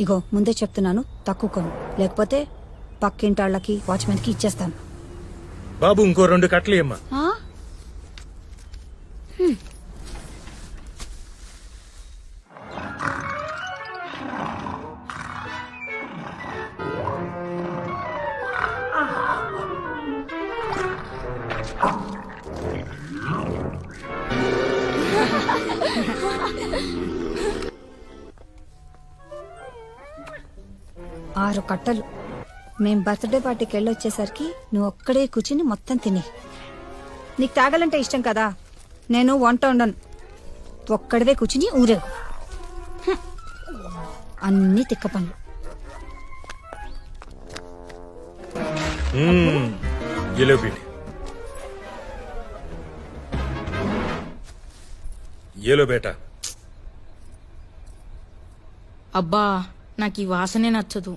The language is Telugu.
ఇగో ముందే చెప్తున్నాను తక్కువ కొను లేకపోతే పక్కింటాళ్ళకి వాచ్మెన్కి ఇచ్చేస్తాను. బాబు ఇంకో రెండు కట్టలు ఇమ్మా ఆ? ఆరు కట్టలు. మేం బర్త్డే పార్టీకి వెళ్ళొచ్చేసరికి నువ్వు ఒక్కడే కూర్చుని మొత్తం తిని. నీకు తాగాలంటే ఇష్టం కదా? నేను వంట ఉండను ఒక్కడివే కూర్చుని ఊరేగు. హ్మ్. అన్ని తిక్క పనులు. ఏలో బేటా? అబ్బా నాకు ఈ వాసనే నచ్చదు.